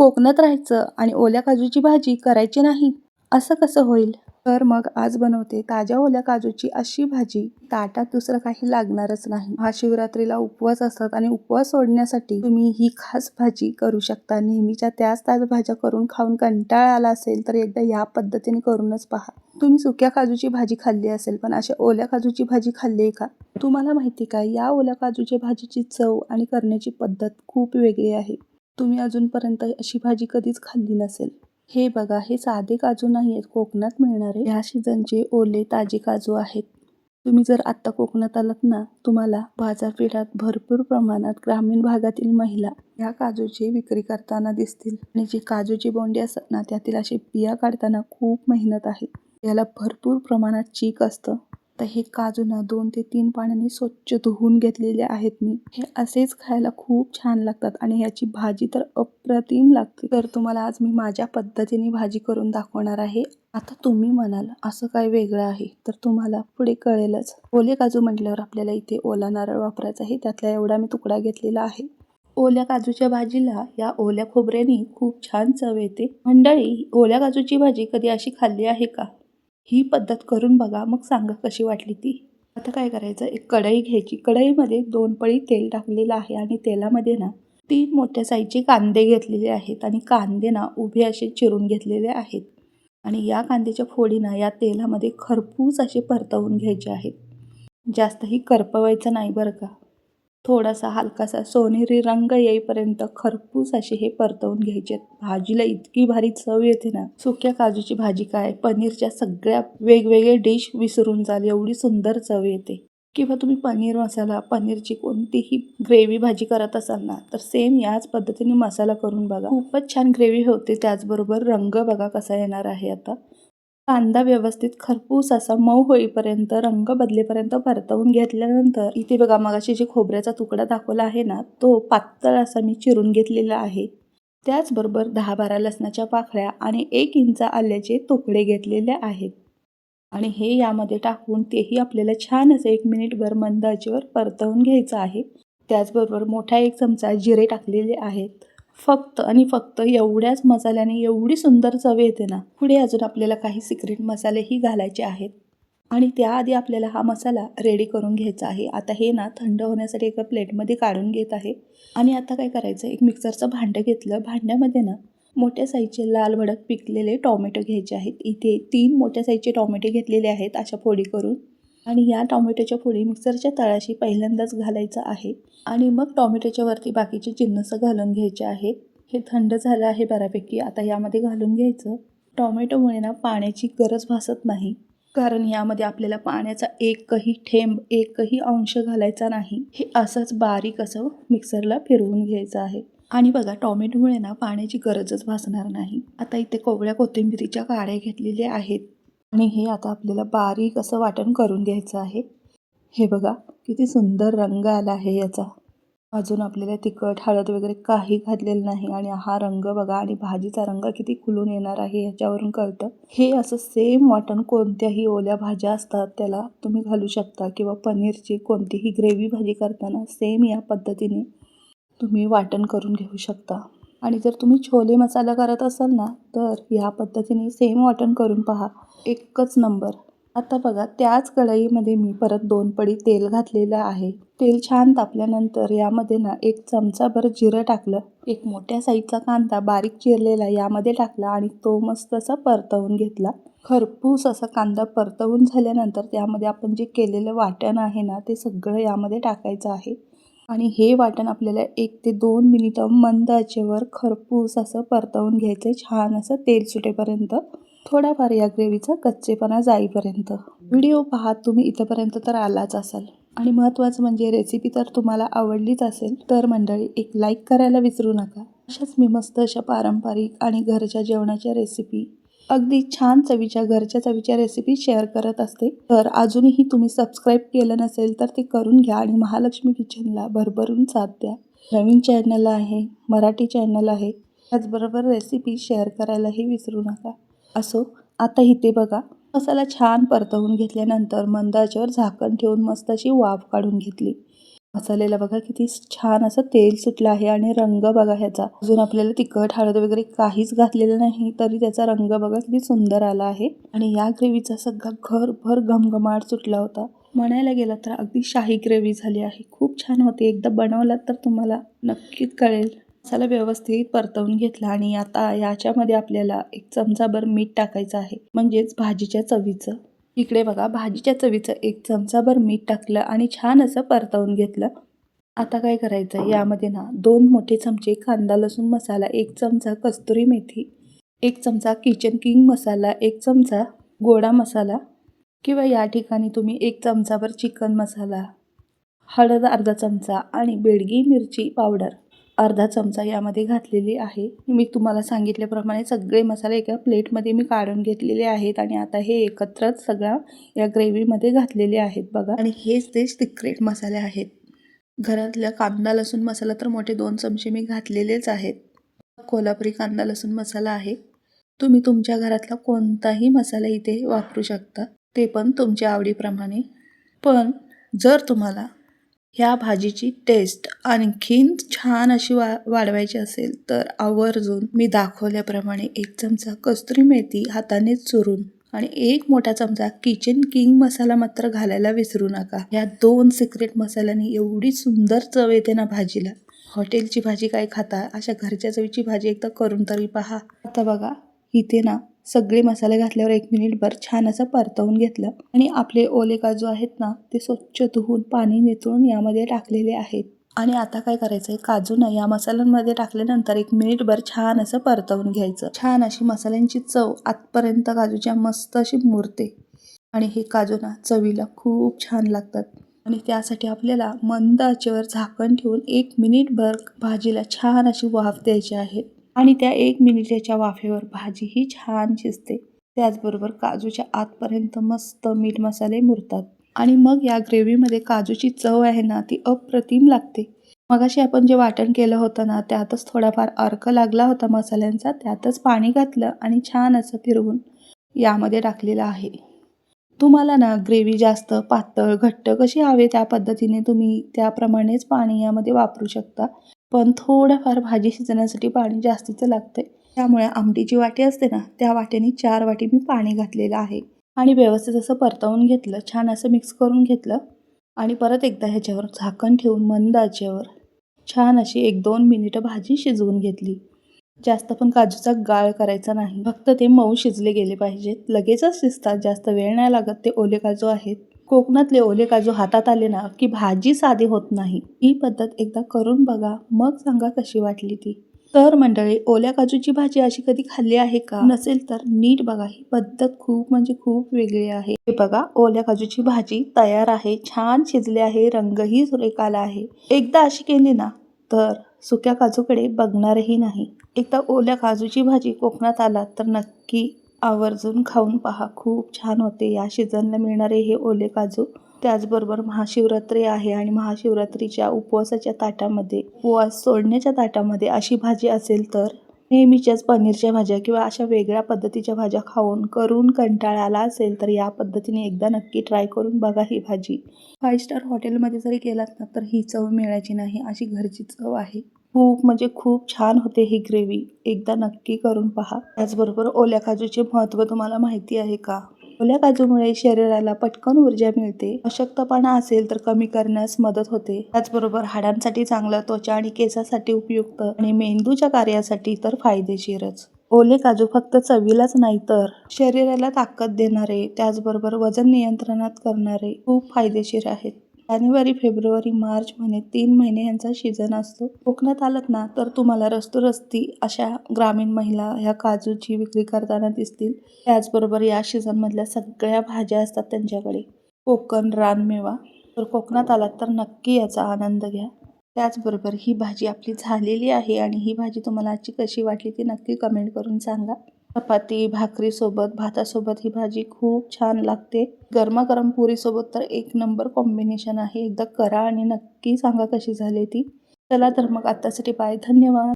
कोकणात राहायचं आणि ओल्या काजूची भाजी करायची नाही असं कसं होईल? तर मग आज बनवते ताज्या ओल्या काजूची अशी भाजी. ताटात दुसरं काही लागणारच नाही. महाशिवरात्रीला उपवास असतात आणि उपवास सोडण्यासाठी तुम्ही ही खास भाजी करू शकता. नेहमीच्या त्याच ताज भाज्या करून खाऊन कंटाळा आला असेल तर एकदा या पद्धतीने करूनच पहा. तुम्ही सुक्या काजूची भाजी खाल्ली असेल पण अशा ओल्या काजूची भाजी खाल्ली आहे का? तुम्हाला माहिती का या ओल्या काजूच्या भाजीची चव आणि करण्याची पद्धत खूप वेगळी आहे. तुम्ही अजूनपर्यंत अशी भाजी कधीच खाल्ली नसेल. हे बघा हे साधे काजू नाही आहेत. कोकणात मिळणारे ह्या सीझनचे ओले ताजे काजू आहेत. तुम्ही जर आत्ता कोकणात आलात ना तुम्हाला बाजारपेठात भरपूर प्रमाणात ग्रामीण भागातील महिला या काजूची विक्री करताना दिसतील. आणि जे काजूची बोंडी असतात ना त्यातील असे बिया काढताना खूप मेहनत आहे. याला भरपूर प्रमाणात चीक असतं. तर हे काजू ना दोन ते तीन पाण्याने स्वच्छ धुवून घेतलेले आहेत मी. हे असेच खायला खूप छान लागतात आणि ह्याची भाजी तर अप्रतिम लागते. तर तुम्हाला आज मी माझ्या पद्धतीने भाजी करून दाखवणार आहे. आता तुम्ही म्हणाल असं काय वेगळं आहे? तर तुम्हाला पुढे कळेलच. ओले काजू म्हटल्यावर आपल्याला इथे ओला नारळ वापरायचा आहे. त्यातला एवढा मी तुकडा घेतलेला आहे. ओल्या काजूच्या भाजीला या ओल्या खोबऱ्याने खूप छान चव येते. मंडळी ओल्या काजूची भाजी कधी अशी खाल्ली आहे का? ही पद्धत करून बघा. मग सांगा कशी वाटली ती? आता काय करायचं? एक कढई घ्यायची. कढईमध्ये दोन पळी तेल टाकलेलं आहे आणि तेलामध्ये ना तीन मोठ्या साईजचे कांदे घेतलेले आहेत आणि कांदे ना उभे असे चिरून घेतलेले आहेत. आणि या कांद्याच्या फोडीना या तेलामध्ये खरपूस असे परतवून घ्यायचे आहेत. जास्तही करपवायचं नाही बरं का? थोडासा हलकासा सोनेरी रंग येईपर्यंत खरपूस असे हे परतवून घ्यायचे. भाजीला इतकी भारी चव येते ना सुक्या काजूची भाजी काय पनीरच्या सगळ्या वेगवेगळे डिश विसरून जाल एवढी सुंदर चव येते. किंवा तुम्ही पनीर मसाला पनीरची कोणतीही ग्रेव्ही भाजी करत असाल ना तर सेम याच पद्धतीने मसाला करून बघा. खूपच छान ग्रेव्ही होते त्याचबरोबर रंग बघा कसा येणार आहे आता. कांदा व्यवस्थित खरपूस असा मऊ होईपर्यंत रंग बदलेपर्यंत परतवून घेतल्यानंतर इथे बघा मगाशी जे खोबऱ्याचा तुकडा दाखवला आहे ना तो पातळ असा मी चिरून घेतलेला आहे. त्याचबरोबर दहा बारा लसणाच्या पाखळ्या आणि एक इंच आल्याचे तुकडे घेतलेले आहेत. आणि हे यामध्ये टाकून तेही आपल्याला छान असं एक मिनिटभर मंद आचेवर परतवून घ्यायचं आहे. त्याचबरोबर मोठा एक चमचा जिरे टाकलेले आहेत. फक्त आणि फक्त एवढ्याच मसाल्याने एवढी सुंदर चव येते ना पुढे अजून आपल्याला काही सिक्रेट मसालेही घालायचे आहेत. आणि त्याआधी आपल्याला हा मसाला रेडी करून घ्यायचा आहे. आता हे ना थंड होण्यासाठी एका प्लेटमध्ये काढून घेत आहे. आणि आता काय करायचं एक मिक्सरचं भांडं घेतलं. भांड्यामध्ये ना मोठ्या साईजचे लाल भडक पिकलेले टॉमॅटो घ्यायचे आहेत. इथे तीन मोठ्या साईजचे टॉमॅटो घेतलेले आहेत अशा फोडी करून. आणि या टॉमॅटोच्या फोडी मिक्सरच्या तळाशी पहिल्यांदाच घालायचं आहे. आणि मग टॉमॅटोच्या वरती बाकीचे जिन्नस घालून घ्यायचे आहेत. हे थंड झालं आहे बऱ्यापैकी. आता यामध्ये घालून घ्यायचं. टॉमॅटोमुळे ना पाण्याची गरज भासत नाही. कारण यामध्ये आपल्याला पाण्याचा एकही ठेंब एकही अंश घालायचा नाही. हे असंच बारीक असं मिक्सरला फिरवून घ्यायचं आहे. आणि बघा टॉमॅटोमुळे ना पाण्याची गरजच भासणार नाही. आता इथे कोवळ्या कोथिंबिरीच्या काड्या घेतलेल्या आहेत. आणि हे आता आपल्याला बारीक असं वाटण करून घ्यायचं आहे. हे बघा किती सुंदर रंग आला आहे याचा. अजून आपल्याला तिखट हळद वगैरे काही घातलेलं नाही आणि हा रंग बघा आणि भाजीचा रंग किती खुलून येणार आहे ह्याच्यावरून कळतं. हे असं सेम वाटण कोणत्याही ओल्या भाज्या असतात त्याला तुम्ही घालू शकता किंवा पनीरची कोणतीही ग्रेव्ही भाजी करताना सेम या पद्धतीने तुम्ही वाटण करून घेऊ शकता. आणि जर तुम्ही छोले मसाला करत असाल ना तर ह्या पद्धतीने सेम वाटण करून पहा. एकच नंबर आता बघा त्याच कढईमध्ये मी परत दोन पडी तेल घातलेलं आहे. तेल छान तापल्यानंतर यामध्ये ना एक चमचाभर जिरं टाकलं. एक मोठ्या साईजचा कांदा बारीक चिरलेला यामध्ये टाकला आणि तो मस्त असा परतवून घेतला. खरपूस असा कांदा परतवून झाल्यानंतर त्यामध्ये आपण जे केलेलं वाटण आहे ना ते सगळं यामध्ये टाकायचं आहे. आणि हे वाटण आपल्याला एक ते दोन मिनिटं मंद आचेवर खरपूस असं परतवून घ्यायचं छान असं तेल सुटेपर्यंत. थोडाफार या ग्रेव्हीचा कच्चेपणा जाईपर्यंत. व्हिडिओ पाहत तुम्ही इथंपर्यंत तर आलाच असाल. आणि महत्त्वाचं म्हणजे रेसिपी तर तुम्हाला आवडलीच असेल तर मंडळी एक लाईक करायला विसरू नका. अशाच मी मस्त अशा पारंपरिक आणि घरच्या जेवणाच्या रेसिपी अगदी छान चवीच्या घरच्या चवीच्या रेसिपी शेअर करत असते. तर अजूनही तुम्ही सबस्क्राईब केलं नसेल तर ते करून घ्या आणि महालक्ष्मी किचनला भरभरून साथ द्या. नवीन चॅनल आहे मराठी चॅनल आहे त्याचबरोबर रेसिपी शेअर करायलाही विसरू नका. असो आता इथे बघा. मसाला छान परतवून घेतल्यानंतर मंदाच्यावर झाकण ठेवून मस्त अशी वाफ काढून घेतली. मसाल्याला बघा किती छान असं तेल सुटलं आहे आणि रंग बघा ह्याचा. अजून आपल्याला तिखट हळद वगैरे काहीच घातलेलं नाही तरी त्याचा रंग बघा किती सुंदर आला आहे. आणि या ग्रेव्हीचा सगळा घरभर घमघमाट सुटला होता. म्हणायला गेला तर अगदी शाही ग्रेव्ही झाली आहे. खूप छान होती. एकदा बनवलात तर तुम्हाला नक्कीच कळेल. मसाला व्यवस्थित परतवून घेतला आणि आता याच्यामध्ये आपल्याला एक चमचाभर मीठ टाकायचं आहे. म्हणजेच भाजीच्या चवीचं. इकडे बघा भाजीच्या चवीचं एक चमचाभर मीठ टाकलं आणि छान असं परतवून घेतलं. आता काय करायचं? आहे यामध्ये ना दोन मोठे चमचे कांदा लसूण मसाला एक चमचा कस्तुरी मेथी एक चमचा किचन किंग मसाला एक चमचा गोडा मसाला किंवा या ठिकाणी तुम्ही एक चमचाभर चिकन मसाला हळद अर्धा चमचा आणि बेडगी मिरची पावडर. अर्धा चमचा यामध्ये घातलेली आहे. मी तुम्हाला सांगितल्याप्रमाणे सगळे मसाले एका प्लेटमध्ये मी काढून घेतलेले आहेत आणि आता हे एकत्रच सगळा या ग्रेव्हीमध्ये घातलेले आहेत बघा. आणि हेच ते सिक्रेट मसाले आहेत. घरातल्या कांदा लसूण मसाला तर मोठे दोन चमचे मी घातलेलेच आहेत. कोल्हापुरी कांदा लसूण मसाला आहे. तुम्ही तुमच्या घरातला कोणताही मसाला इथे वापरू शकता. ते पण तुमच्या आवडीप्रमाणे. पण जर तुम्हाला ह्या भाजीची टेस्ट आणखीन छान अशी वा वाढवायची असेल तर आवर्जून मी दाखवल्याप्रमाणे एक चमचा कस्तुरी मेथी हाताने चुरून आणि एक मोठा चमचा किचन किंग मसाला मात्र घालायला विसरू नका. या दोन सिक्रेट मसाल्याने एवढी सुंदर चव येते ना भाजीला. हॉटेलची भाजी काय खाता? अशा घरच्या चवीची भाजी एकदा करून तरी पहा. आता बघा इथे ना सगळे मसाले घातल्यावर एक मिनिटभर छान असं परतवून घेतलं. आणि आपले ओले काजू आहेत ना ते स्वच्छ धुवून पाणी निथळून यामध्ये टाकलेले आहेत. आणि आता काय करायचं आहे काजू ना या मसाल्यांमध्ये टाकल्यानंतर एक मिनिटभर छान असं परतवून घ्यायचं. छान अशी मसाल्यांची चव आतपर्यंत काजूच्या मस्त अशी मुरते. आणि हे काजू ना चवीला खूप छान लागतात. आणि त्यासाठी आपल्याला मंद आचेवर झाकण ठेवून एक मिनिटभर भाजीला छान अशी वाफ द्यायची आहे. आणि त्या एक मिनिटाच्या वाफेवर भाजी ही छान शिजते. त्याचबरोबर काजूच्या आतपर्यंत मस्त मीठ मसाले मुरतात. आणि मग या ग्रेव्हीमध्ये काजूची चव आहे ना ती अप्रतिम लागते. मगाशी आपण जे वाटण केलं होतं ना त्यातच थोडाफार अर्क लागला होता मसाल्यांचा त्यातच पाणी घातलं आणि छान असं फिरवून यामध्ये टाकलेलं आहे. तुम्हाला ना ग्रेव्ही जास्त पातळ घट्ट कशी हवे त्या पद्धतीने तुम्ही त्याप्रमाणेच पाणी यामध्ये वापरू शकता. पण थोडंफार भाजी शिजण्यासाठी पाणी जास्तीचं लागते त्यामुळे आमटीची वाटी असते ना त्या वाट्याने चार वाटी मी पाणी घातलेलं आहे. आणि व्यवस्थित असं परतवून घेतलं छान असं मिक्स करून घेतलं आणि परत एकदा ह्याच्यावर झाकण ठेवून मंद आचेवर छान अशी एक दोन मिनिटं भाजी शिजवून घेतली. जास्त पण काजूचा गाळ करायचा नाही. फक्त ते मऊ शिजले गेले पाहिजेत. लगेचच शिजतात. जास्त वेळ नाही लागत. ते ओले काजू आहेत. कोकणातले ओले काजू हातात आले ना की भाजी साधी होत नाही. ही पद्धत एकदा करून बघा मग सांगा कशी वाटली ती. तर मंडळी ओल्या काजूची भाजी अशी कधी खाल्ली आहे का? नसेल तर नीट बघा ही पद्धत खूप म्हणजे खूप वेगळी आहे. हे बघा ओल्या काजूची भाजी तयार आहे छान शिजली आहे रंगही सुरेख आला आहे. एकदा अशी केली ना तर सुक्या काजूकडे बघणारही नाही. एकदा ओल्या काजूची भाजी कोकणात आला तर नक्की आवर्जून खाऊन पहा. खूप छान होते या सीझनला मिळणारे हे ओले काजू. त्याचबरोबर महाशिवरात्री आहे आणि महाशिवरात्रीच्या उपवासाच्या ताटामध्ये उपवास सोडण्याच्या ताटामध्ये अशी भाजी असेल तर नेहमीच्याच पनीरच्या भाज्या किंवा अशा वेगळ्या पद्धतीच्या भाज्या खाऊन करून कंटाळा आला असेल तर या पद्धतीने एकदा नक्की ट्राय करून बघा ही भाजी. फाईव्ह स्टार हॉटेलमध्ये जरी गेलात ना तर ही चव मिळायची नाही. अशी घरची चव आहे. खूप म्हणजे खूप छान होते ही ग्रेव्ही. एकदा नक्की करून पहा. त्याचबरोबर ओल्या काजूचे महत्त्व तुम्हाला माहिती आहे का? ओल्या काजूमुळे शरीराला पटकन ऊर्जा मिळते. अशक्तपणा असेल तर कमी करण्यास मदत होते. त्याचबरोबर हाडांसाठी चांगला त्वचा आणि केसासाठी उपयुक्त आणि मेंदूच्या कार्यासाठी तर फायदेशीरच. ओले काजू फक्त चवीलाच नाही तर शरीराला ताकद देणारे त्याचबरोबर वजन नियंत्रणात करणारे खूप फायदेशीर आहेत. जानेवारी फेब्रुवारी मार्च महिने तीन महिने यांचा सीझन असतो. कोकणात आलात ना तर तुम्हाला रस्तोरस्ती अशा ग्रामीण महिला ह्या काजूची विक्री करताना दिसतील. त्याचबरोबर या सीझनमधल्या सगळ्या भाज्या असतात त्यांच्याकडे. कोकण रानमेवा. तर कोकणात आलात तर नक्की याचा आनंद घ्या. त्याचबरोबर ही भाजी आपली झालेली आहे आणि ही भाजी तुम्हाला आजची कशी वाटली ती नक्की कमेंट करून सांगा. चपाती भाकरीसोबत भातासोबत ही भाजी खूप छान लागते. गरमागरम पुरीसोबत तर एक नंबर कॉम्बिनेशन आहे. एकदा करा आणि नक्की सांगा कशी झाली ती. चला तर मग आत्तासाठी बाय धन्यवाद.